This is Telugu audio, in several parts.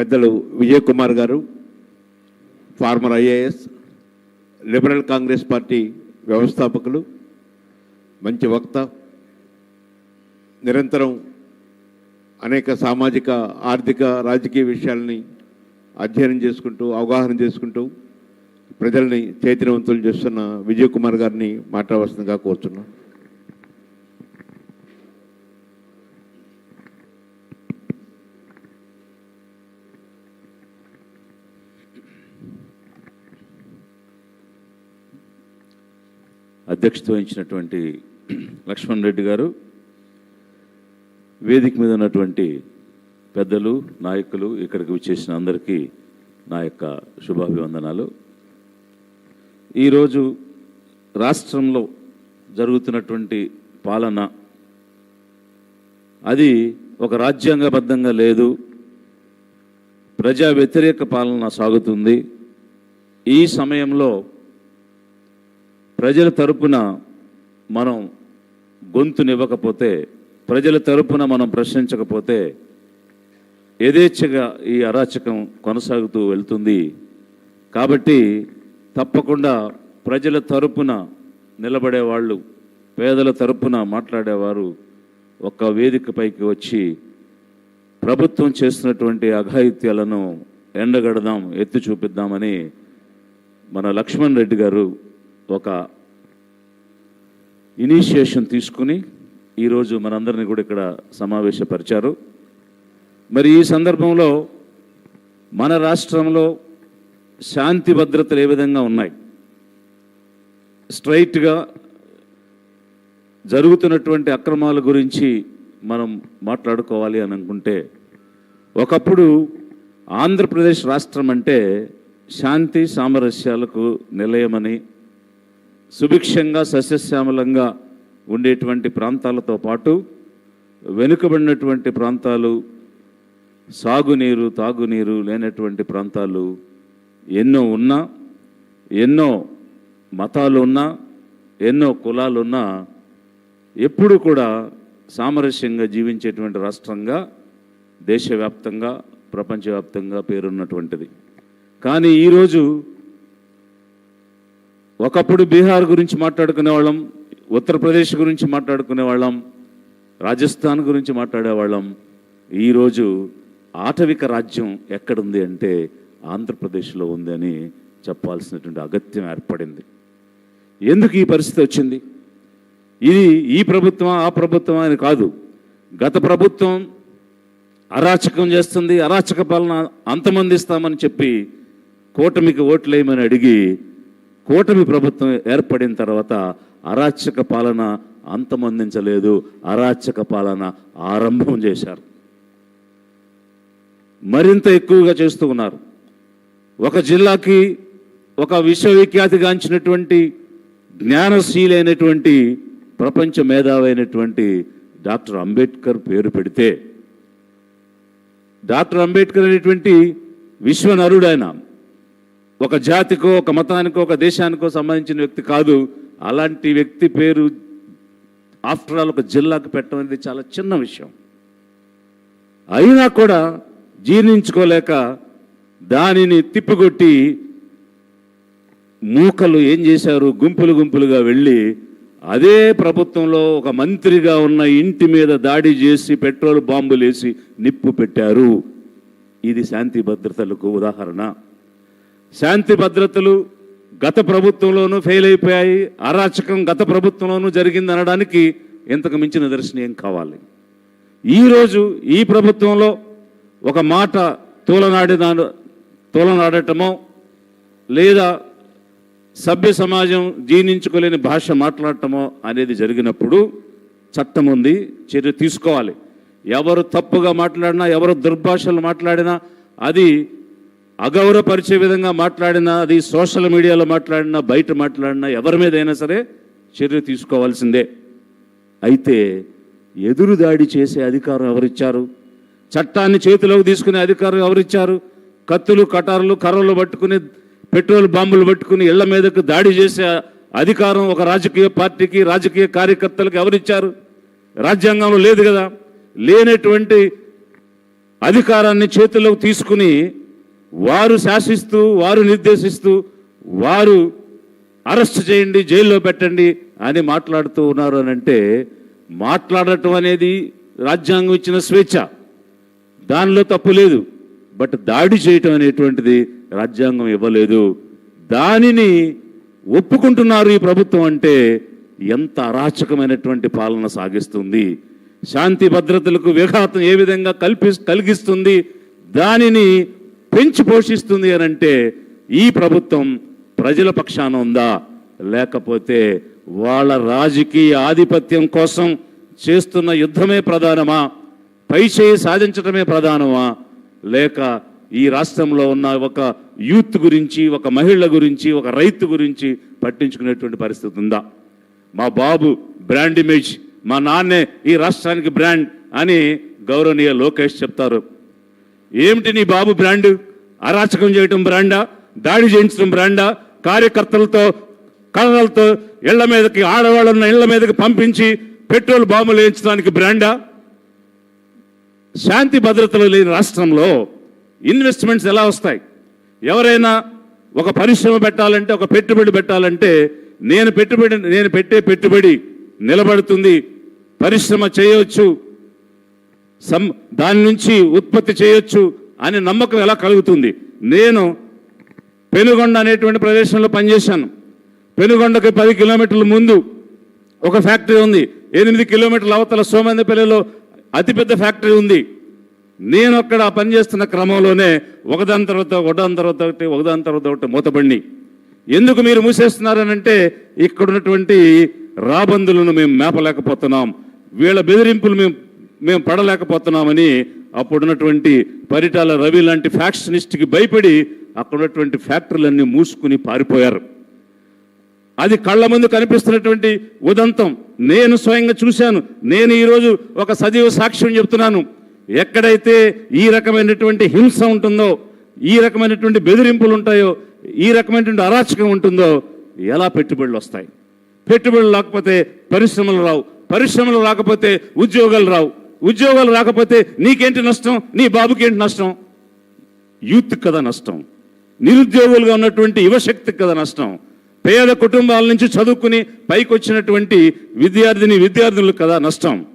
పెద్దలు విజయ్ కుమార్ గారు former IAS Liberal Congress Party వ్యవస్థాపకులు మంచి వక్త నిరంతరం అనేక సామాజిక ఆర్థిక రాజకీయ విషయాల్ని అధ్యయనం చేసుకుంటూ అవగాహన చేసుకుంటూ ప్రజల్ని చైతన్యవంతులు చేస్తున్న విజయ్ కుమార్ గారిని మాట్లాడవలసిందిగా కోరుతున్నాను అధ్యక్షత వహించినటువంటి లక్ష్మణ్ రెడ్డి గారు వేదిక మీద ఉన్నటువంటి పెద్దలు నాయకులు ఇక్కడికి వచ్చేసిన అందరికీ నా యొక్క శుభాభివందనాలు. ఈరోజు రాష్ట్రంలో జరుగుతున్నటువంటి పాలన అది ఒక రాజ్యాంగబద్ధంగా లేదు. ప్రజా వ్యతిరేక పాలన సాగుతుంది. ఈ సమయంలో ప్రజల తరపున మనం గొంతునివ్వకపోతే ప్రజల తరపున మనం ప్రశ్నించకపోతే యథేచ్ఛగా ఈ అరాచకం కొనసాగుతూ వెళ్తుంది. కాబట్టి తప్పకుండా ప్రజల తరపున నిలబడేవాళ్ళు పేదల తరపున మాట్లాడేవారు ఒక వేదికపైకి వచ్చి ప్రభుత్వం చేస్తున్నటువంటి అఘాయిత్యాలను ఎండగడదాం ఎత్తి చూపిద్దామని మన లక్ష్మణ్ రెడ్డి గారు ఒక ఇనిషియేషన్ తీసుకుని ఈరోజు మనందరినీ కూడా ఇక్కడ సమావేశపరిచారు. మరి ఈ సందర్భంలో మన రాష్ట్రంలో శాంతి భద్రతలు ఏ విధంగా ఉన్నాయి? స్ట్రైట్గా జరుగుతున్నటువంటి అక్రమాల గురించి మనం మాట్లాడుకోవాలి అని అనుకుంటే ఒకప్పుడు ఆంధ్రప్రదేశ్ రాష్ట్రం అంటే శాంతి సామరస్యాలకు నిలయమని సుభిక్షంగా సస్యశ్యామలంగా ఉండేటువంటి ప్రాంతాలతో పాటు వెనుకబడినటువంటి ప్రాంతాలు సాగునీరు తాగునీరు లేనటువంటి ప్రాంతాలు ఎన్నో ఉన్నా ఎన్నో మతాలు ఉన్నా ఎన్నో కులాలు ఉన్నా ఎప్పుడు కూడా సామరస్యంగా జీవించేటువంటి రాష్ట్రంగా దేశవ్యాప్తంగా ప్రపంచవ్యాప్తంగా పేరున్నటువంటిది. కానీ ఈరోజు ఒకప్పుడు బీహార్ గురించి మాట్లాడుకునే వాళ్ళం ఉత్తరప్రదేశ్ గురించి మాట్లాడుకునే వాళ్ళం రాజస్థాన్ గురించి మాట్లాడేవాళ్ళం. ఈరోజు ఆటవిక రాజ్యం ఎక్కడుంది అంటే ఆంధ్రప్రదేశ్లో ఉంది అని చెప్పాల్సినటువంటి అగత్యం ఏర్పడింది. ఎందుకు ఈ పరిస్థితి వచ్చింది? ఇది ఈ ప్రభుత్వం ఆ ప్రభుత్వం అని కాదు. గత ప్రభుత్వం అరాచకం చేస్తుంది అరాచక పాలన అంతమందిస్తామని చెప్పి కూటమికి ఓట్లేయమని అడిగి కూటమి ప్రభుత్వం ఏర్పడిన తర్వాత అరాచక పాలన అంతమందించలేదు. అరాచక పాలన ఆరంభం చేశారు. మరింత ఎక్కువగా చేస్తూ ఉన్నారు. ఒక జిల్లాకి ఒక విశ్వవిఖ్యాతిగాంచినటువంటి జ్ఞానశీలైనటువంటి ప్రపంచ మేధావైనటువంటి డాక్టర్ అంబేద్కర్ పేరు పెడితే డాక్టర్ అంబేద్కర్ అనేటువంటి విశ్వనరుడు ఆయన ఒక జాతికో ఒక మతానికో ఒక దేశానికో సంబంధించిన వ్యక్తి కాదు. అలాంటి వ్యక్తి పేరు ఆఫ్టర్ ఆల్ ఒక జిల్లాకు పెట్టడం అనేది చాలా చిన్న విషయం. అయినా కూడా జీర్ణించుకోలేక దానిని తిప్పికొట్టి మూకలు ఏం చేశారు? గుంపులు గుంపులుగా వెళ్ళి అదే ప్రభుత్వంలో ఒక మంత్రిగా ఉన్న ఇంటి మీద దాడి చేసి పెట్రోల్ బాంబులేసి నిప్పు పెట్టారు. ఇది శాంతి భద్రతలకు ఉదాహరణ. శాంతి భద్రతలు గత ప్రభుత్వంలోనూ ఫెయిల్ అయిపోయాయి. అరాచకం గత ప్రభుత్వంలోనూ జరిగింది అనడానికి ఇంతకు మించిన నిదర్శనం ఏం కావాలి? ఈరోజు ఈ ప్రభుత్వంలో ఒక మాట తూలనాడిన తూలనాడటమో లేదా సభ్య సమాజం జీర్ణించుకోలేని భాష మాట్లాడటమో అనేది జరిగినప్పుడు చట్టం ఉంది చర్య తీసుకోవాలి. ఎవరు తప్పుగా మాట్లాడినా ఎవరు దుర్భాషలు మాట్లాడినా అది అగౌరవపరిచే విధంగా మాట్లాడినా అది సోషల్ మీడియాలో మాట్లాడినా బయట మాట్లాడినా ఎవరి మీదైనా సరే చర్య తీసుకోవాల్సిందే. అయితే ఎదురు దాడి చేసే అధికారం ఎవరిచ్చారు? చట్టాన్ని చేతిలోకి తీసుకునే అధికారం ఎవరిచ్చారు? కత్తులు కటారులు కర్రలు పట్టుకుని పెట్రోల్ బాంబులు పట్టుకుని ఇళ్ళ మీదకు దాడి చేసే అధికారం ఒక రాజకీయ పార్టీకి రాజకీయ కార్యకర్తలకు ఎవరిచ్చారు? రాజ్యాంగంలో లేదు కదా. లేనటువంటి అధికారాన్ని చేతుల్లోకి తీసుకుని వారు శాసిస్తూ వారు నిర్దేశిస్తూ వారు అరెస్ట్ చేయండి జైల్లో పెట్టండి అని మాట్లాడుతూ ఉన్నారు అని అంటే మాట్లాడటం అనేది రాజ్యాంగం ఇచ్చిన స్వేచ్ఛ. దానిలో తప్పు లేదు. బట్ దాడి చేయటం అనేటువంటిది రాజ్యాంగం ఇవ్వలేదు. దానిని ఒప్పుకుంటున్నారు ఈ ప్రభుత్వం అంటే ఎంత అరాచకమైనటువంటి పాలన సాగిస్తుంది. శాంతి భద్రతలకు విఘాతం ఏ విధంగా కల్పి కలిగిస్తుంది? దానిని పెంచి పోషిస్తుంది అని అంటే ఈ ప్రభుత్వం ప్రజల పక్షాన ఉందా? లేకపోతే వాళ్ళ రాజకీయ ఆధిపత్యం కోసం చేస్తున్న యుద్ధమే ప్రధానమా? పైచేయి సాధించటమే సాధించడమే ప్రధానమా? లేక ఈ రాష్ట్రంలో ఉన్న ఒక యూత్ గురించి ఒక మహిళ గురించి ఒక రైతు గురించి పట్టించుకునేటువంటి పరిస్థితి ఉందా? మా బాబు బ్రాండ్ ఇమేజ్ మా నాన్నే ఈ రాష్ట్రానికి బ్రాండ్ అని గౌరవనీయ లోకేష్ చెప్తారు. ఏమిటి నీ బాబు బ్రాండ్? అరాచకం చేయటం బ్రాండా? దాడి చేయించడం బ్రాండా? కార్యకర్తలతో కళలతో ఇళ్ళ మీదకి ఆడవాళ్ళన్న ఇళ్ళ మీదకి పంపించి పెట్రోల్ బాంబులు వేయించడానికి బ్రాండా? శాంతి భద్రతలు లేని రాష్ట్రంలో ఇన్వెస్ట్మెంట్స్ ఎలా వస్తాయి? ఎవరైనా ఒక పరిశ్రమ పెట్టాలంటే ఒక పెట్టుబడి పెట్టాలంటే నేను పెట్టుబడి నేను పెట్టే పెట్టుబడి నిలబడుతుంది. పరిశ్రమ చేయవచ్చు. సం దాని నుంచి ఉత్పత్తి చేయొచ్చు అనే నమ్మకం ఎలా కలుగుతుంది? నేను పెనుగొండ అనేటువంటి ప్రదేశంలో పనిచేశాను. పెనుగొండకి పది కిలోమీటర్ల ముందు ఒక ఫ్యాక్టరీ ఉంది. ఎనిమిది కిలోమీటర్ల అవతల సోమందిపల్లిలో అతిపెద్ద ఫ్యాక్టరీ ఉంది. నేను అక్కడ పనిచేస్తున్న క్రమంలోనే ఒకదాని తర్వాత ఒకదాని తర్వాత ఒకటి ఒకదాని తర్వాత ఒకటి మూతబండి ఎందుకు మీరు మూసేస్తున్నారనంటే ఇక్కడ ఉన్నటువంటి రాబందులను మేము మేపలేకపోతున్నాం. వీళ్ళ బెదిరింపులు మేము మేము పడలేకపోతున్నామని అప్పుడున్నటువంటి పరిటాల రవి లాంటి ఫ్యాక్షనిస్ట్కి భయపడి అక్కడున్నటువంటి ఫ్యాక్టరీలన్నీ మూసుకుని పారిపోయారు. అది కళ్ళ ముందు కనిపిస్తున్నటువంటి ఉదంతం. నేను స్వయంగా చూశాను. నేను ఈరోజు ఒక సజీవ సాక్ష్యం చెప్తున్నాను. ఎక్కడైతే ఈ రకమైనటువంటి హింస ఉంటుందో ఈ రకమైనటువంటి బెదిరింపులు ఉంటాయో ఈ రకమైనటువంటి అరాచకం ఉంటుందో ఎలా పెట్టుబడులు వస్తాయి? పెట్టుబడులు రాకపోతే పరిశ్రమలు రావు. పరిశ్రమలు రాకపోతే ఉద్యోగాలు రావు. ఉద్యోగాలు రాకపోతే నీకేంటి నష్టం? నీ బాబుకి ఏంటి నష్టం? యూత్ కదా నష్టం. నిరుద్యోగులుగా ఉన్నటువంటి యువశక్తికి కదా నష్టం. పేద కుటుంబాల నుంచి చదువుకుని పైకి వచ్చినటువంటి విద్యార్థిని విద్యార్థులకు కదా నష్టం.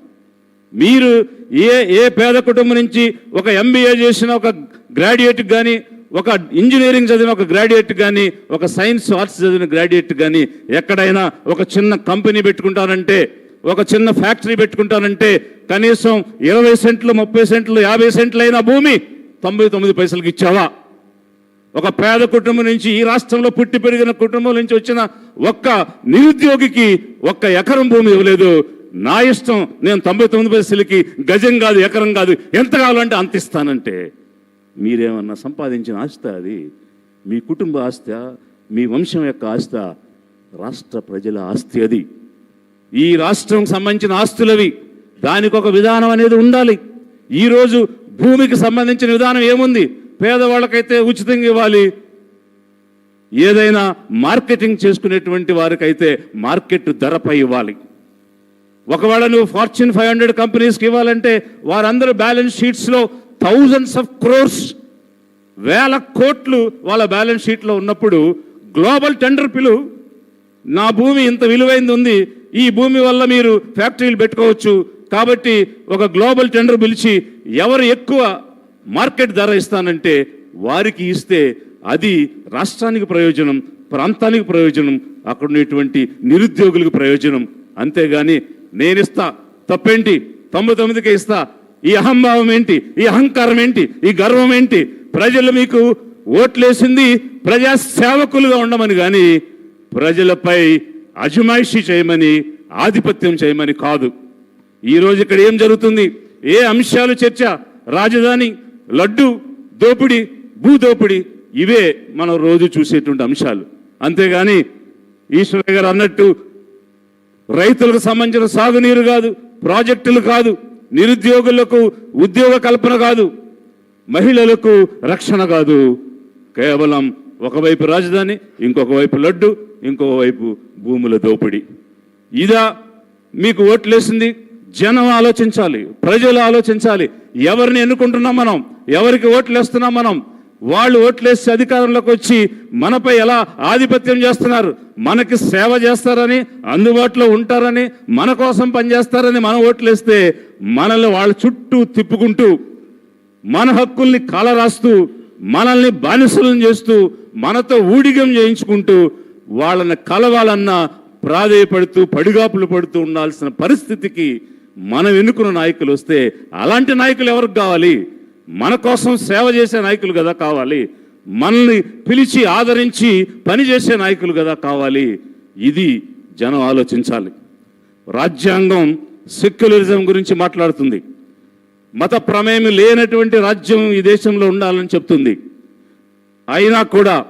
మీరు ఏ ఏ పేద కుటుంబం నుంచి ఒక ఎంబీఏ చేసిన ఒక గ్రాడ్యుయేట్ కానీ ఒక ఇంజనీరింగ్ చదివిన ఒక గ్రాడ్యుయేట్ కానీ ఒక సైన్స్ ఆర్ట్స్ చదివిన గ్రాడ్యుయేట్ కానీ ఎక్కడైనా ఒక చిన్న కంపెనీ పెట్టుకుంటారంటే ఒక చిన్న ఫ్యాక్టరీ పెట్టుకుంటానంటే కనీసం ఇరవై సెంట్లు ముప్పై సెంట్లు యాభై సెంట్లు అయిన భూమి తొంభై తొమ్మిది పైసలకి ఇచ్చావా? ఒక పేద కుటుంబం నుంచి ఈ రాష్ట్రంలో పుట్టి పెరిగిన కుటుంబం నుంచి వచ్చిన ఒక్క నిరుద్యోగికి ఒక్క ఎకరం భూమి ఇవ్వలేదు. నా ఇష్టం నేను తొంభై తొమ్మిది పైసలకి గజం కాదు ఎకరం కాదు ఎంత కావాలంటే అంత ఇస్తానంటే. మీరేమన్నా సంపాదించిన ఆస్తి అది? మీ కుటుంబ ఆస్తి మీ వంశం యొక్క ఆస్తి రాష్ట్ర ప్రజల ఆస్తి అది. ఈ రాష్ట్రం సంబంధించిన ఆస్తులవి దానికి ఒక విధానం అనేది ఉండాలి. ఈరోజు భూమికి సంబంధించిన విధానం ఏముంది? పేదవాళ్ళకైతే ఉచితంగా ఇవ్వాలి. ఏదైనా మార్కెటింగ్ చేసుకునేటువంటి వారికైతే మార్కెట్ ధరపై ఇవ్వాలి. ఒకవేళ నువ్వు ఫార్చ్యూన్ ఫైవ్ హండ్రెడ్ కంపెనీస్కి ఇవ్వాలంటే వారందరూ బ్యాలెన్స్ షీట్స్లో థౌజండ్స్ ఆఫ్ క్రోర్స్ వేల కోట్లు వాళ్ళ బ్యాలెన్స్ షీట్లో ఉన్నప్పుడు గ్లోబల్ టెండర్ పిలు నా భూమి ఇంత విలువైంది ఉంది ఈ భూమి వల్ల మీరు ఫ్యాక్టరీలు పెట్టుకోవచ్చు. కాబట్టి ఒక గ్లోబల్ టెండర్ పిలిచి ఎవరు ఎక్కువ మార్కెట్ ధర ఇస్తానంటే వారికి ఇస్తే అది రాష్ట్రానికి ప్రయోజనం ప్రాంతానికి ప్రయోజనం అక్కడ ఉండేటువంటి నిరుద్యోగులకు ప్రయోజనం. అంతేగాని నేను ఇస్తా తప్పేంటి? తొంభై తొమ్మిదికి ఇస్తా. ఈ అహంభావం ఏంటి? ఈ అహంకారం ఏంటి? ఈ గర్వం ఏంటి? ప్రజలు మీకు ఓట్లేసింది ప్రజా సేవకులుగా ఉండమని కానీ ప్రజలపై అజమాయిషి చేయమని ఆధిపత్యం చేయమని కాదు. ఈ రోజు ఇక్కడ ఏం జరుగుతుంది? ఏ అంశాలు చర్చ? రాజధాని లడ్డు దోపిడి భూదోపిడి ఇవే మనం రోజు చూసేటువంటి అంశాలు. అంతేగాని ఈశ్వరయ్య గారు అన్నట్టు రైతులకు సంబంధించిన సాగునీరు కాదు ప్రాజెక్టులు కాదు నిరుద్యోగులకు ఉద్యోగ కల్పన కాదు మహిళలకు రక్షణ కాదు. కేవలం ఒకవైపు రాజధాని ఇంకొక వైపు లడ్డు ఇంకొక వైపు భూముల దోపిడీ. ఇదా మీకు ఓట్లేసింది? జనం ఆలోచించాలి ప్రజలు ఆలోచించాలి. ఎవరిని ఎన్నుకుంటున్నాం మనం? ఎవరికి ఓట్లు వేస్తున్నాం మనం? వాళ్ళు ఓట్లేసి అధికారంలోకి వచ్చి మనపై ఎలా ఆధిపత్యం చేస్తున్నారు? మనకి సేవ చేస్తారని అందుబాటులో ఉంటారని మన కోసం పనిచేస్తారని మనం ఓట్లేస్తే మనల్ని వాళ్ళ చుట్టూ తిప్పుకుంటూ మన హక్కుల్ని కాలరాస్తూ మనల్ని బానిసలను చేస్తూ మనతో ఊడిగం చేయించుకుంటూ వాళ్ళని కలవాలన్నా ప్రాధేయపడుతూ పడిగాపులు పడుతూ ఉండాల్సిన పరిస్థితికి మనం ఎన్నుకున్న నాయకులు వస్తే అలాంటి నాయకులు ఎవరికి కావాలి? మన కోసం సేవ చేసే నాయకులు కదా కావాలి? మనల్ని పిలిచి ఆదరించి పనిచేసే నాయకులు కదా కావాలి? ఇది జనం ఆలోచించాలి. రాజ్యాంగం సెక్యులరిజం గురించి మాట్లాడుతుంది. మత ప్రమేయం లేనటువంటి రాజ్యం ఈ దేశంలో ఉండాలని చెప్తుంది. అయినా కూడా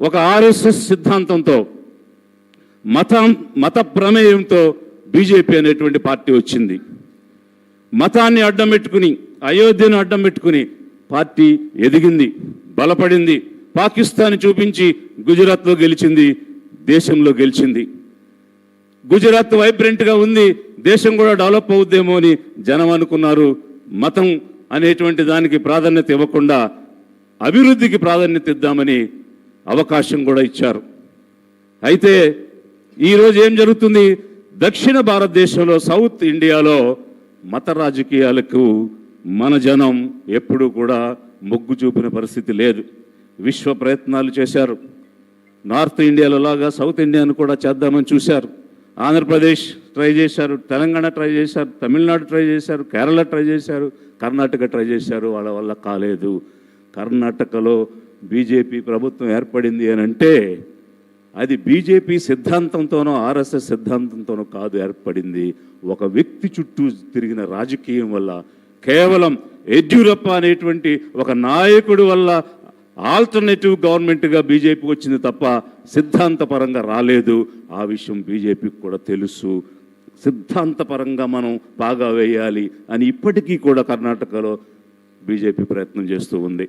ఒక ఆర్ఎస్ఎస్ సిద్ధాంతంతో మతం మత ప్రమేయంతో బీజేపీ అనేటువంటి పార్టీ వచ్చింది. మతాన్ని అడ్డం పెట్టుకుని అయోధ్యను అడ్డం పెట్టుకుని పార్టీ ఎదిగింది బలపడింది. పాకిస్తాన్ చూపించి గుజరాత్లో గెలిచింది దేశంలో గెలిచింది. గుజరాత్ వైబ్రెంట్గా ఉంది దేశం కూడా డెవలప్ అవుద్దేమో అని జనం అనుకున్నారు. మతం అనేటువంటి దానికి ప్రాధాన్యత ఇవ్వకుండా అభివృద్ధికి ప్రాధాన్యత ఇద్దామని అవకాశం కూడా ఇచ్చారు. అయితే ఈరోజు ఏం జరుగుతుంది? దక్షిణ భారతదేశంలో సౌత్ ఇండియాలో మత రాజకీయాలకు మన జనం ఎప్పుడూ కూడా మొగ్గు చూపిన పరిస్థితి లేదు. విశ్వ ప్రయత్నాలు చేశారు. నార్త్ ఇండియాలో లాగా సౌత్ ఇండియాను కూడా చేద్దామని చూశారు. ఆంధ్రప్రదేశ్ ట్రై చేశారు తెలంగాణ ట్రై చేశారు తమిళనాడు ట్రై చేశారు కేరళ ట్రై చేశారు కర్ణాటక ట్రై చేశారు వాళ్ళ వల్ల కాలేదు. కర్ణాటకలో బీజేపీ ప్రభుత్వం ఏర్పడింది అని అంటే అది బీజేపీ సిద్ధాంతంతోనో ఆర్ఎస్ఎస్ సిద్ధాంతంతోనో కాదు ఏర్పడింది. ఒక వ్యక్తి చుట్టూ తిరిగిన రాజకీయం వల్ల కేవలం యడ్యూరప్ప అనేటువంటి ఒక నాయకుడు వల్ల ఆల్టర్నేటివ్ గవర్నమెంట్గా బీజేపీ వచ్చింది తప్ప సిద్ధాంతపరంగా రాలేదు. ఆ విషయం బీజేపీకి కూడా తెలుసు. సిద్ధాంతపరంగా మనం బాగా వేయాలి అని ఇప్పటికీ కూడా కర్ణాటకలో బీజేపీ ప్రయత్నం చేస్తూ ఉంది.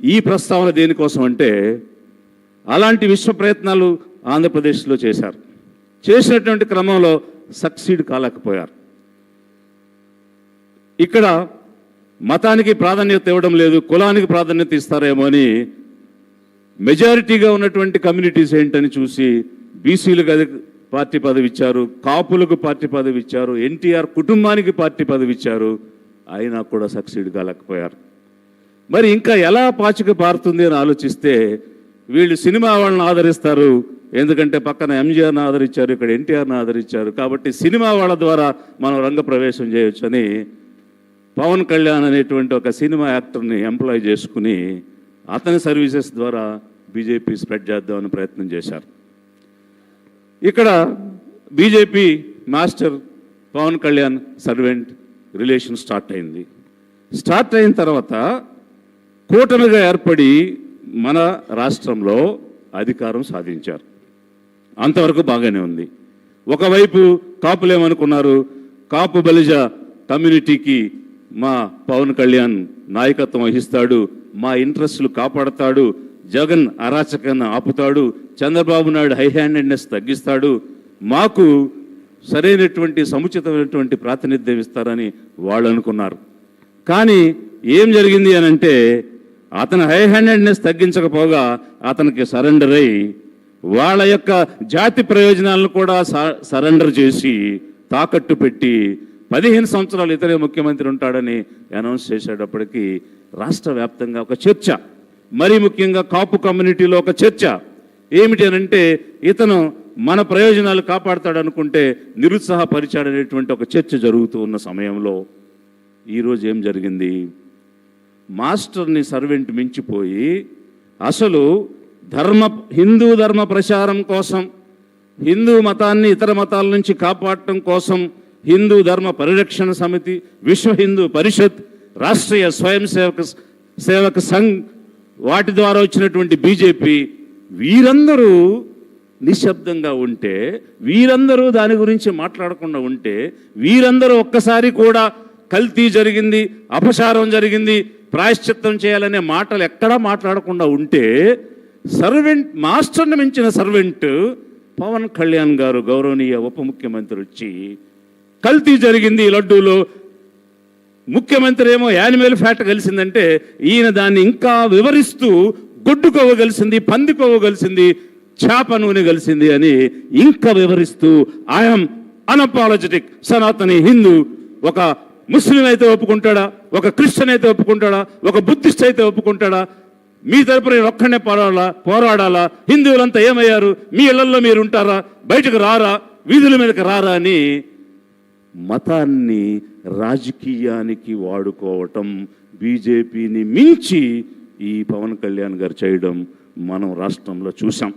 ఈ ప్రస్తావన దేనికోసం అంటే అలాంటి విశ్వ ప్రయత్నాలు ఆంధ్రప్రదేశ్లో చేశారు. చేసినటువంటి క్రమంలో సక్సీడ్ కాలేకపోయారు. ఇక్కడ మతానికి ప్రాధాన్యత ఇవ్వడం లేదు కులానికి ప్రాధాన్యత ఇస్తారేమో అని మెజారిటీగా ఉన్నటువంటి కమ్యూనిటీస్ ఏంటని చూసి బీసీలకు అది పార్టీ పదవి ఇచ్చారు కాపులకు పార్టీ పదవి ఇచ్చారు ఎన్టీఆర్ కుటుంబానికి పార్టీ పదవి ఇచ్చారు అయినా కూడా సక్సీడ్ కాలేకపోయారు. మరి ఇంకా ఎలా పాచిక పారుతుంది అని ఆలోచిస్తే వీళ్ళు సినిమా వాళ్ళని ఆదరిస్తారు. ఎందుకంటే పక్కన ఎంజీఆర్ని ఆదరించారు ఇక్కడ ఎన్టీఆర్ని ఆదరించారు. కాబట్టి సినిమా వాళ్ళ ద్వారా మనం రంగప్రవేశం చేయొచ్చని పవన్ కళ్యాణ్ అనేటువంటి ఒక సినిమా యాక్టర్ని ఎంప్లాయ్ చేసుకుని అతని సర్వీసెస్ ద్వారా బీజేపీ స్ప్రెడ్ చేద్దామని ప్రయత్నం చేశారు. ఇక్కడ BJP master Pawan Kalyan servant relation start అయింది. స్టార్ట్ అయిన తర్వాత కూటమిగా ఏర్పడి మన రాష్ట్రంలో అధికారం సాధించారు. అంతవరకు బాగానే ఉంది. ఒకవైపు కాపులు ఏమనుకున్నారు? కాపు బలిజ కమ్యూనిటీకి మా పవన్ కళ్యాణ్ నాయకత్వం వహిస్తాడు మా ఇంట్రెస్టులు కాపాడతాడు జగన్ అరాచకాన్ని ఆపుతాడు చంద్రబాబు నాయుడు హై హ్యాండెడ్నెస్ తగ్గిస్తాడు మాకు సరైనటువంటి సముచితమైనటువంటి ప్రాతినిధ్యం ఇస్తారని వాళ్ళు అనుకున్నారు. కానీ ఏం జరిగింది అని అంటే అతని హై హ్యాండెడ్నెస్ తగ్గించకపోగా అతనికి సరెండర్ అయి వాళ్ళ యొక్క జాతి ప్రయోజనాలను కూడా స- సరెండర్ చేసి తాకట్టు పెట్టి పదిహేను సంవత్సరాలు ఇతరే ముఖ్యమంత్రి ఉంటాడని అనౌన్స్ చేసేటప్పటికీ రాష్ట్ర వ్యాప్తంగా ఒక చర్చ. మరీ ముఖ్యంగా కాపు కమ్యూనిటీలో ఒక చర్చ. ఏమిటి అని అంటే ఇతను మన ప్రయోజనాలు కాపాడతాడనుకుంటే నిరుత్సాహపరిచాడనేటువంటి ఒక చర్చ జరుగుతూ ఉన్న సమయంలో ఈరోజు ఏం జరిగింది? మాస్టర్ని సర్వెంట్ మించిపోయి అసలు ధర్మ హిందూ ధర్మ ప్రచారం కోసం హిందూ మతాన్ని ఇతర మతాల నుంచి కాపాడటం కోసం హిందూ ధర్మ పరిరక్షణ సమితి విశ్వ హిందూ పరిషత్ రాష్ట్రీయ స్వయం సేవక సేవక సంఘ్ వాటి ద్వారా వచ్చినటువంటి బీజేపీ వీరందరూ నిశ్శబ్దంగా ఉంటే వీరందరూ దాని గురించి మాట్లాడకుండా ఉంటే వీరందరూ ఒక్కసారి కూడా కల్తీ జరిగింది అపచారం జరిగింది ప్రాయశ్చిత్తం చేయాలనే మాటలు ఎక్కడా మాట్లాడకుండా ఉంటే సర్వెంట్ మాస్టర్ని మించిన సర్వెంట్ పవన్ కళ్యాణ్ గారు గౌరవనీయ ఉప ముఖ్యమంత్రి వచ్చి కల్తీ జరిగింది లడ్డూలో. ముఖ్యమంత్రి ఏమో యానిమల్ ఫ్యాట్ కలిసిందంటే ఈయన దాన్ని ఇంకా వివరిస్తూ గొడ్డుకోవగలిసింది పందికోవగలిసింది కలిసింది కలిసింది చేప నూనె కలిసింది అని ఇంకా వివరిస్తూ ఐఎమ్ అనపాలజెటిక్ సనాతని హిందూ ఒక ముస్లిం అయితే ఒప్పుకుంటాడా? ఒక క్రిస్టియన్ అయితే ఒప్పుకుంటాడా? ఒక బుద్ధిస్ట్ అయితే ఒప్పుకుంటాడా? మీ తరపున నేను ఒక్కడనే పోరాడాలా? పోరాడాలా? హిందువులంతా ఏమయ్యారు? మీ ఇళ్ళలో మీరు ఉంటారా? బయటకు రారా? వీధుల మీదకి రారా అని మతాన్ని రాజకీయానికి వాడుకోవటం బీజేపీని మించి ఈ పవన్ కళ్యాణ్ గారు చేయడం మనం రాష్ట్రంలో చూసాం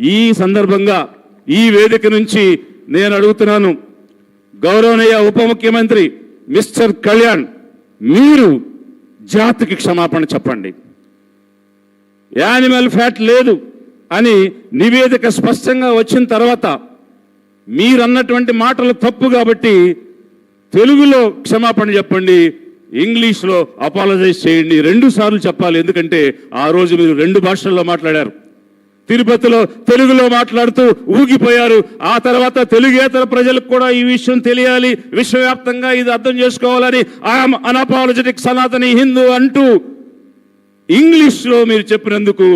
ఈ సందర్భంగా ఈ వేదిక నుంచి నేను అడుగుతున్నాను గౌరవనీయ ఉప ముఖ్యమంత్రి మిస్టర్ కళ్యాణ్ మీరు జాతికి క్షమాపణ చెప్పండి. యానిమల్ ఫ్యాట్ లేదు అని నివేదిక స్పష్టంగా వచ్చిన తర్వాత మీరన్నటువంటి మాటలు తప్పు కాబట్టి తెలుగులో క్షమాపణ చెప్పండి ఇంగ్లీష్లో అపాలజైజ్ చేయండి రెండు సార్లు చెప్పాలి. ఎందుకంటే ఆ రోజు మీరు రెండు భాషల్లో మాట్లాడారు. తిరుపతిలో తెలుగులో మాట్లాడుతూ ఊగిపోయారు. ఆ తర్వాత తెలుగేతర ప్రజలకు కూడా ఈ విషయం తెలియాలి. విశ్వవ్యాప్తంగా ఇది అర్థం చేసుకోవాలని ఐఎమ్ అనాపాలజెటిక్ సనాతని హిందూ అంటూ ఇంగ్లీష్లో మీరు చెప్పినందుకు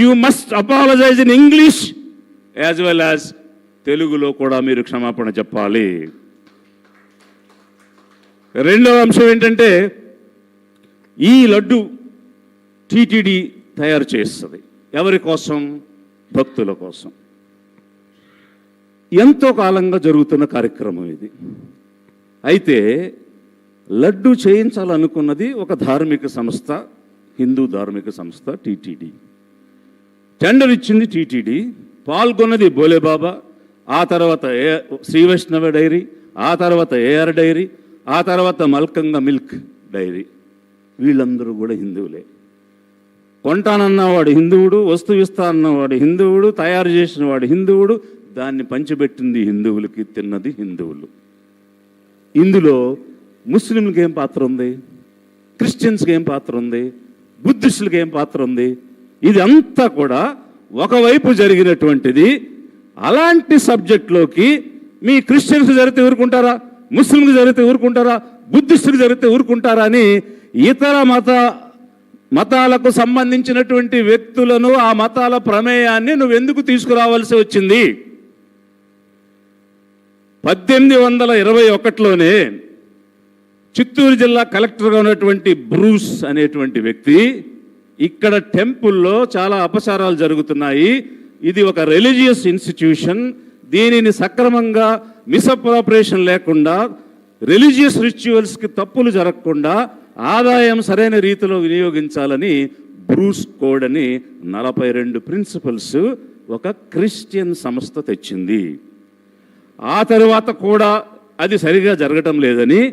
you must apologise in English as well as తెలుగులో కూడా మీరు క్షమాపణ చెప్పాలి. రెండవ అంశం ఏంటంటే ఈ లడ్డు టీటీడీ తయారు చేస్తుంది. ఎవరి కోసం? భక్తుల కోసం. ఎంతో కాలంగా జరుగుతున్న కార్యక్రమం ఇది. అయితే లడ్డు చేయించాలనుకున్నది ఒక ధార్మిక సంస్థ హిందూ ధార్మిక సంస్థ టీటీడీ. టెండర్ ఇచ్చింది టీటీడీ. పాల్గొన్నది బోలేబాబా ఆ తర్వాత ఏ శ్రీ వైష్ణవ డైరీ ఆ తర్వాత ఏఆర్ డైరీ ఆ తర్వాత మల్కంగా మిల్క్ డైరీ. వీళ్ళందరూ కూడా హిందువులే. కొంటానన్నవాడు హిందువుడు వస్తువు ఇస్తా అన్నవాడు హిందువుడు తయారు చేసిన వాడు హిందువుడు దాన్ని పంచిపెట్టింది హిందువులకి తిన్నది హిందువులు. ఇందులో ముస్లింలకి ఏం పాత్ర ఉంది? క్రిస్టియన్స్కి ఏం పాత్ర ఉంది? బుద్ధిస్టులకి ఏం పాత్ర ఉంది? ఇది అంతా కూడా ఒకవైపు జరిగినటువంటిది. అలాంటి సబ్జెక్ట్లోకి మీ క్రిస్టియన్స్ జరిగితే ఊరుకుంటారా? ముస్లింకి జరిగితే ఊరుకుంటారా? బుద్ధిస్టులు జరిగితే ఊరుకుంటారా అని ఇతర మత మతాలకు సంబంధించినటువంటి వ్యక్తులను ఆ మతాల ప్రమేయాన్ని నువ్వు ఎందుకు తీసుకురావాల్సి వచ్చింది? పద్దెనిమిది వందల ఇరవై ఒకటిలోనే చిత్తూరు జిల్లా కలెక్టర్గా ఉన్నటువంటి బ్రూస్ అనేటువంటి వ్యక్తి ఇక్కడ టెంపుల్లో చాలా అపచారాలు జరుగుతున్నాయి. ఇది ఒక రిలీజియస్ ఇన్స్టిట్యూషన్. దీనిని సక్రమంగా మిస్అప్రాపరేషన్ లేకుండా రిలీజియస్ రిచువల్స్కి తప్పులు జరగకుండా ఆదాయం సరైన రీతిలో వినియోగించాలని బ్రూస్ కోడ్ అని నలభై రెండు ప్రిన్సిపల్స్ ఒక క్రిస్టియన్ సంస్థ తెచ్చింది. ఆ తరువాత కూడా అది సరిగా జరగటం లేదని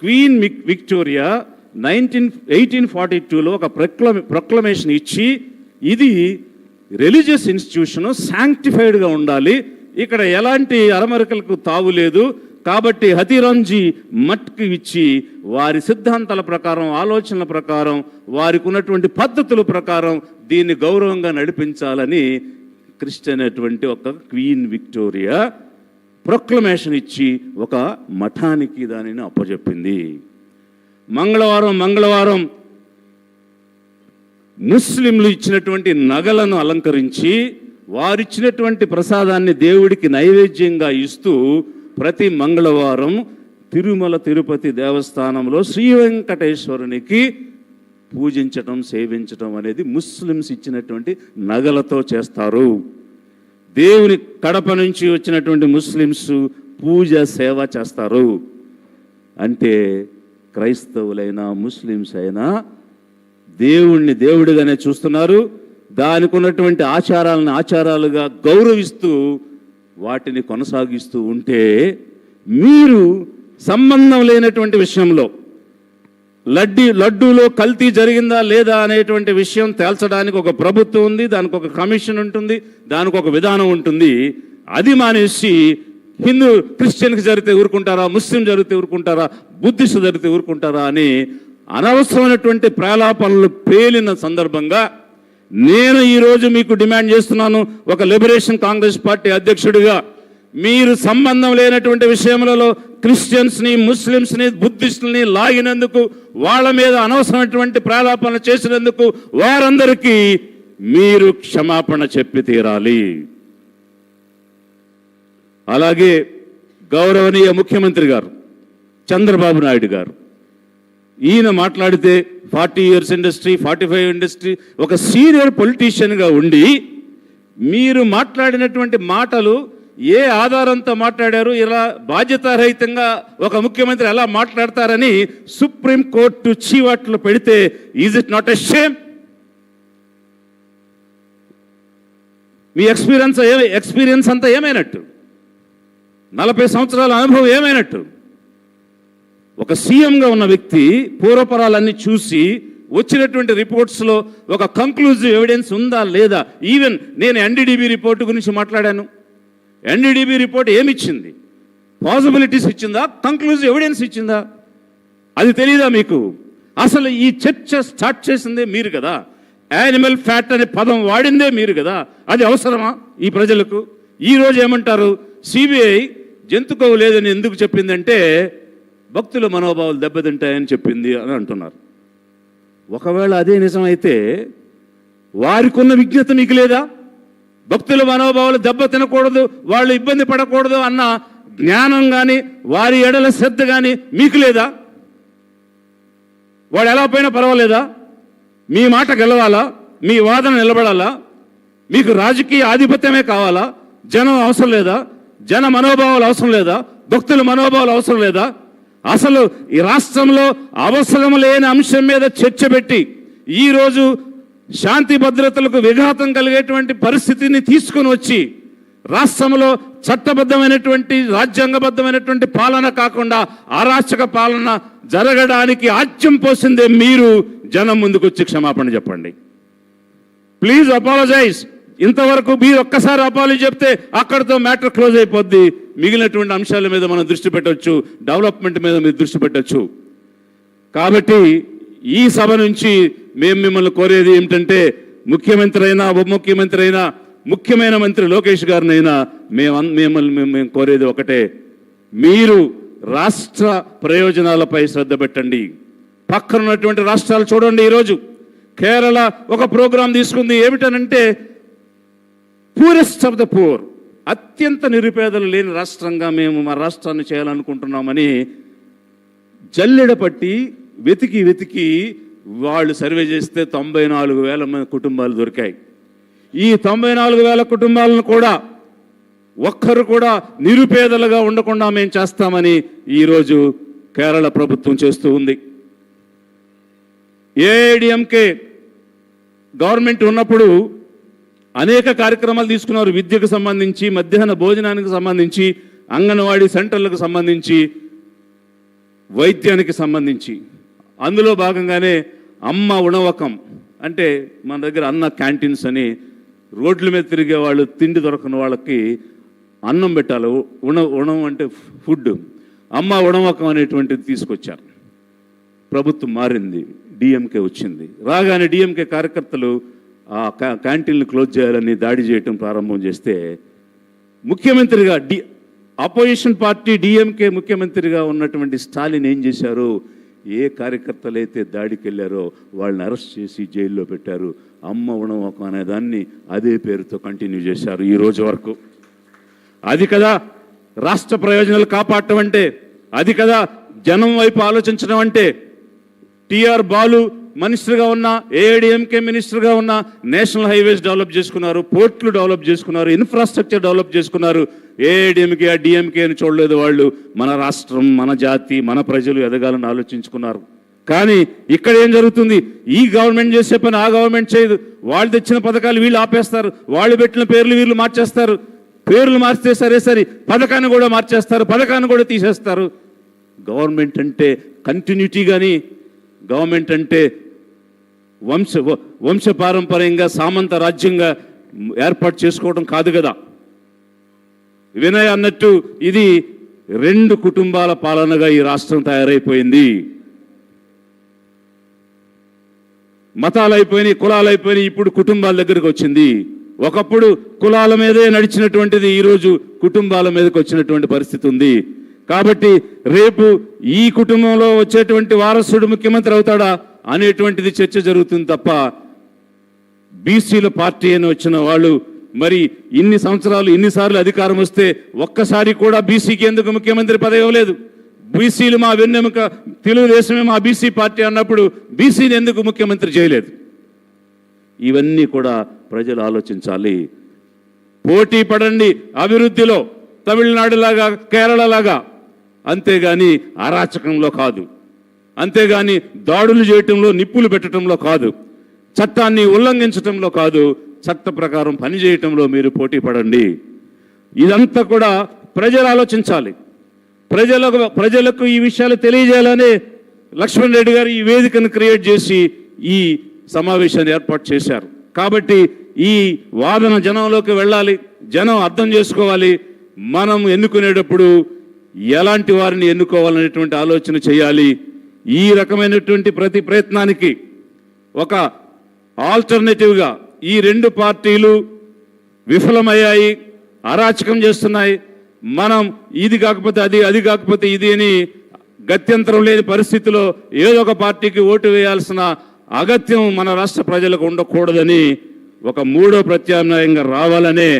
Queen Vic- Victoria nineteen eighteen forty టూలో ఒక ప్రొక్లమే ప్రొక్లమేషన్ ఇచ్చి ఇది రిలీజియస్ ఇన్స్టిట్యూషన్ శాంక్టిఫైడ్గా ఉండాలి. ఇక్కడ ఎలాంటి అరమరికలకు తావు లేదు. కాబట్టి హతిరంజీ మట్కి ఇచ్చి వారి సిద్ధాంతాల ప్రకారం ఆలోచనల ప్రకారం వారికి ఉన్నటువంటి పద్ధతుల ప్రకారం దీన్ని గౌరవంగా నడిపించాలని క్రిస్టియన్ అటువంటి ఒక క్వీన్ విక్టోరియా ప్రొక్లమేషన్ ఇచ్చి ఒక మఠానికి దానిని అప్పచెప్పింది మంగళవారం మంగళవారం ముస్లింలు ఇచ్చినటువంటి నగలను అలంకరించి వారిచ్చినటువంటి ప్రసాదాన్ని దేవుడికి నైవేద్యంగా ఇస్తూ ప్రతి మంగళవారం తిరుమల తిరుపతి దేవస్థానంలో శ్రీ వెంకటేశ్వరునికి పూజించటం సేవించటం అనేది ముస్లిమ్స్ ఇచ్చినటువంటి నగలతో చేస్తారు. దేవుని కడప నుంచి వచ్చినటువంటి ముస్లిమ్స్ పూజ సేవ చేస్తారు. అంటే క్రైస్తవులైనా ముస్లిమ్స్ అయినా దేవుణ్ణి దేవుడిగానే చూస్తున్నారు. దానికి ఉన్నటువంటి ఆచారాలను ఆచారాలుగా గౌరవిస్తూ వాటిని కొనసాగిస్తూ ఉంటే మీరు సంబంధం లేనటువంటి విషయంలో లడ్డీ లడ్డూలో కల్తీ జరిగిందా లేదా అనేటువంటి విషయం తేల్చడానికి ఒక ప్రభుత్వం ఉంది దానికి ఒక కమిషన్ ఉంటుంది దానికి ఒక విధానం ఉంటుంది. అది మానేసి హిందూ క్రిస్టియన్కి జరిగితే ఊరుకుంటారా ముస్లిం జరిగితే ఊరుకుంటారా బుద్ధిస్ట్ జరిగితే ఊరుకుంటారా అని అనవసరమైనటువంటి ప్రాలాపనలు పేలిన సందర్భంగా నేను ఈరోజు మీకు డిమాండ్ చేస్తున్నాను ఒక లిబరేషన్ కాంగ్రెస్ పార్టీ అధ్యక్షుడిగా. మీరు సంబంధం లేనటువంటి విషయములలో క్రిస్టియన్స్ని ముస్లిమ్స్ని బుద్ధిస్టుల్ని లాగినందుకు వాళ్ళ మీద అనవసరమైనటువంటి ప్రాలాపనలు చేసినందుకు వారందరికీ మీరు క్షమాపణ చెప్పి తీరాలి. అలాగే గౌరవనీయ ముఖ్యమంత్రి గారు చంద్రబాబు నాయుడు గారు ఈయన మాట్లాడితే forty years industry forty five industry ఒక సీనియర్ పొలిటీషియన్గా ఉండి మీరు మాట్లాడినటువంటి మాటలు ఏ ఆధారంతో మాట్లాడారు ఇలా బాధ్యతారహితంగా ఒక ముఖ్యమంత్రి ఎలా మాట్లాడతారని సుప్రీం కోర్టు చీవాట్లు పెడితే is it not a shame? Me experience ఏ ఎక్స్పీరియన్స్ అంతా ఏమైనట్టు? నలభై సంవత్సరాల అనుభవం ఏమైనట్టు? ఒక సీఎంగా ఉన్న వ్యక్తి పూర్వపరాలన్నీ చూసి వచ్చినటువంటి రిపోర్ట్స్లో ఒక కంక్లూజివ్ ఎవిడెన్స్ ఉందా లేదా? ఈవెన్ నేను ఎన్డీడీబీ రిపోర్ట్ గురించి మాట్లాడాను. ఎన్డీడీబీ రిపోర్ట్ ఏమిచ్చింది? పాసిబిలిటీస్ ఇచ్చిందా? కంక్లూజివ్ ఎవిడెన్స్ ఇచ్చిందా? అది తెలియదా మీకు? అసలు ఈ చర్చ స్టార్ట్ చేసిందే మీరు కదా? యానిమల్ ఫ్యాట్ అనే పదం వాడిందే మీరు కదా? అది అవసరమా ఈ ప్రజలకు? ఈ రోజు ఏమంటారు? సిబిఐ జంతుకోవు లేదని ఎందుకు చెప్పిందంటే భక్తుల మనోభావాలు దెబ్బతింటాయని చెప్పింది అని అంటున్నారు. ఒకవేళ అదే నిజమైతే వారికున్న విజ్ఞత మీకు లేదా? భక్తుల మనోభావాలు దెబ్బ తినకూడదు వాళ్ళు ఇబ్బంది పడకూడదు అన్న జ్ఞానం కానీ వారి ఎడల శ్రద్ధ కానీ మీకు లేదా? వాడు ఎలా పోయినా పర్వాలేదా? మీ మాట గెలవాలా? మీ వాదన నిలబడాలా? మీకు రాజకీయ ఆధిపత్యమే కావాలా? జనం అవసరం లేదా? జన మనోభావాలు అవసరం లేదా? భక్తుల మనోభావాలు అవసరం లేదా? అసలు ఈ రాష్ట్రంలో అవసరం లేని అంశం మీద చర్చ పెట్టి ఈరోజు శాంతి భద్రతలకు విఘాతం కలిగేటువంటి పరిస్థితిని తీసుకొని వచ్చి రాష్ట్రంలో చట్టబద్ధమైనటువంటి రాజ్యాంగబద్ధమైనటువంటి పాలన కాకుండా అరాచక పాలన జరగడానికి ఆజ్యం పోసిందే మీరు. జనం ముందుకు వచ్చి క్షమాపణ చెప్పండి. ప్లీజ్ అపాలజైజ్ ఇంతవరకు మీరు ఒక్కసారి అపాలజీ చెప్తే అక్కడితో మ్యాటర్ క్లోజ్ అయిపోద్ది. మిగిలినటువంటి అంశాల మీద మనం దృష్టి పెట్టవచ్చు డెవలప్మెంట్ మీద మీరు దృష్టి పెట్టవచ్చు కాబట్టి ఈ సభ నుంచి మేము మిమ్మల్ని కోరేది ఏమిటంటే ముఖ్యమంత్రి అయినా ఉప ముఖ్యమంత్రి అయినా ముఖ్యమైన మంత్రి లోకేష్ గారినైనా మేము మిమ్మల్ని మేము మేము కోరేది ఒకటే. మీరు రాష్ట్ర ప్రయోజనాలపై శ్రద్ధ పెట్టండి. పక్కన ఉన్నటువంటి రాష్ట్రాలు చూడండి ఈరోజు. కేరళ ఒక ప్రోగ్రాం తీసుకుంది. ఏమిటనంటే పూరెస్ట్ ఆఫ్ ద పూర్ అత్యంత నిరుపేదలు లేని రాష్ట్రంగా మేము మా రాష్ట్రాన్ని చేయాలనుకుంటున్నామని జల్లెడ పట్టి వెతికి వెతికి వాళ్ళు సర్వే చేస్తే తొంభై నాలుగు వేల మంది కుటుంబాలు దొరికాయి. ఈ తొంభై నాలుగు వేల కుటుంబాలను కూడా ఒక్కరు కూడా నిరుపేదలుగా ఉండకుండా మేము చేస్తామని ఈరోజు కేరళ ప్రభుత్వం చేస్తూ ఉంది. ఏఐడిఎంకే గవర్నమెంట్ ఉన్నప్పుడు అనేక కార్యక్రమాలు తీసుకున్నారు. విద్యకు సంబంధించి మధ్యాహ్న భోజనానికి సంబంధించి అంగన్వాడీ సెంటర్లకు సంబంధించి వైద్యానికి సంబంధించి. అందులో భాగంగానే అమ్మ ఉణవకం అంటే మన దగ్గర అన్న క్యాంటీన్స్ అని రోడ్ల మీద తిరిగే వాళ్ళు తిండి దొరకని వాళ్ళకి అన్నం పెట్టాలి. ఉణ ఉణం అంటే ఫుడ్. అమ్మ ఉణవకం అనేటువంటిది తీసుకొచ్చారు. ప్రభుత్వం మారింది. డిఎంకే వచ్చింది. రాగానే డిఎంకే కార్యకర్తలు ఆ క్యాంటీన్లు క్లోజ్ చేయాలని దాడి చేయటం ప్రారంభం చేస్తే ముఖ్యమంత్రిగా డి అపోజిషన్ పార్టీ డిఎంకే ముఖ్యమంత్రిగా ఉన్నటువంటి స్టాలిన్ ఏం చేశారు? ఏ కార్యకర్తలైతే దాడికి వెళ్ళారో వాళ్ళని అరెస్ట్ చేసి జైల్లో పెట్టారు. అమ్మ ఉణవకం అనే దాన్ని అదే పేరుతో కంటిన్యూ చేశారు ఈ రోజు వరకు. అది కదా రాష్ట్ర ప్రయోజనాలు కాపాడటం అంటే అది కదా జనం వైపు ఆలోచించడం అంటే టిఆర్ బాలు మినిస్టర్గా ఉన్న ఏఐడిఎంకే మినిస్టర్గా ఉన్న నేషనల్ హైవేస్ డెవలప్ చేసుకున్నారు పోర్ట్లు డెవలప్ చేసుకున్నారు ఇన్ఫ్రాస్ట్రక్చర్ డెవలప్ చేసుకున్నారు. ఏఐడిఎంకే ఆ డిఎంకే అని చూడలేదు వాళ్ళు. మన రాష్ట్రం మన జాతి మన ప్రజలు ఎదగాలని ఆలోచించుకున్నారు. కానీ ఇక్కడ ఏం జరుగుతుంది? ఈ గవర్నమెంట్ చేసే పని ఆ గవర్నమెంట్ చేయదు. వాళ్ళు తెచ్చిన పథకాలు వీళ్ళు ఆపేస్తారు. వాళ్ళు పెట్టిన పేర్లు వీళ్ళు మార్చేస్తారు. పేర్లు మార్చితే సరే సరే పథకాన్ని కూడా మార్చేస్తారు పథకాన్ని కూడా తీసేస్తారు. గవర్నమెంట్ అంటే కంటిన్యూటీ కానీ గవర్నమెంట్ అంటే వంశ వంశపారంపర్యంగా సామంత రాజ్యంగా ఏర్పాటు చేసుకోవడం కాదు కదా. వినయ్ అన్నట్టు ఇది రెండు కుటుంబాల పాలనగా ఈ రాష్ట్రం తయారైపోయింది. మతాలు అయిపోయినాయి కులాలు అయిపోయినాయి ఇప్పుడు కుటుంబాల దగ్గరకు వచ్చింది. ఒకప్పుడు కులాల మీదే నడిచినటువంటిది ఈరోజు కుటుంబాల మీదకి వచ్చినటువంటి పరిస్థితి ఉంది. కాబట్టి రేపు ఈ కుటుంబంలో వచ్చేటువంటి వారసుడు ముఖ్యమంత్రి అవుతాడా అనేటువంటిది చర్చ జరుగుతుంది తప్ప బీసీల పార్టీ అని వచ్చిన వాళ్ళు మరి ఇన్ని సంవత్సరాలు ఇన్నిసార్లు అధికారం వస్తే ఒక్కసారి కూడా బీసీకి ఎందుకు ముఖ్యమంత్రి పదవి ఇవ్వలేదు? బీసీలు మా వెన్నెముక తెలుగుదేశమే మా బీసీ పార్టీ అన్నప్పుడు బీసీని ఎందుకు ముఖ్యమంత్రి చేయలేదు? ఇవన్నీ కూడా ప్రజలు ఆలోచించాలి. పోటీ పడండి అభివృద్ధిలో తమిళనాడులాగా కేరళలాగా. అంతేగాని అరాచకంలో కాదు. అంతేగాని దాడులు చేయటంలో నిప్పులు పెట్టడంలో కాదు. చట్టాన్ని ఉల్లంఘించటంలో కాదు. చట్ట ప్రకారం పనిచేయటంలో మీరు పోటీ పడండి. ఇదంతా కూడా ప్రజలు ఆలోచించాలి. ప్రజలకు ప్రజలకు ఈ విషయాలు తెలియజేయాలనే లక్ష్మణ్ రెడ్డి గారు ఈ వేదికను క్రియేట్ చేసి ఈ సమావేశాన్ని ఏర్పాటు చేశారు. కాబట్టి ఈ వాదన జనంలోకి వెళ్ళాలి. జనం అర్థం చేసుకోవాలి. మనం ఎన్నుకునేటప్పుడు ఎలాంటి వారిని ఎన్నుకోవాలనేటువంటి ఆలోచన చేయాలి? ఈ రకమైనటువంటి ప్రతి ప్రయత్నానికి ఒక ఆల్టర్నేటివ్గా ఈ రెండు పార్టీలు విఫలమయ్యాయి అరాచకం చేస్తున్నాయి. మనం ఇది కాకపోతే అది అది కాకపోతే ఇది అని గత్యంతరం లేని పరిస్థితిలో ఏదో ఒక పార్టీకి ఓటు వేయాల్సిన అగత్యం మన రాష్ట్ర ప్రజలకు ఉండకూడదని ఒక మూడో ప్రత్యామ్నాయంగా రావాలనే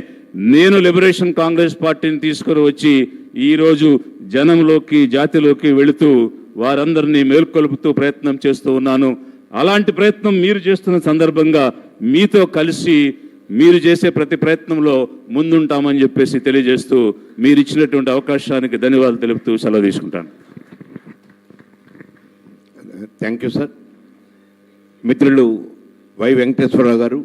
నేను లిబరేషన్ కాంగ్రెస్ పార్టీని తీసుకుని వచ్చి ఈరోజు జనంలోకి జాతిలోకి వెళుతూ వారందరినీ మేల్కొల్పుతూ ప్రయత్నం చేస్తూ ఉన్నాను. అలాంటి ప్రయత్నం మీరు చేస్తున్న సందర్భంగా మీతో కలిసి మీరు చేసే ప్రతి ప్రయత్నంలో ముందుంటామని చెప్పేసి తెలియజేస్తూ మీరు ఇచ్చినటువంటి అవకాశానికి ధన్యవాదాలు తెలుపుతూ సెలవు తీసుకుంటాను. థ్యాంక్ యూ సార్ మిత్రులు వై వెంకటేశ్వరరావు గారు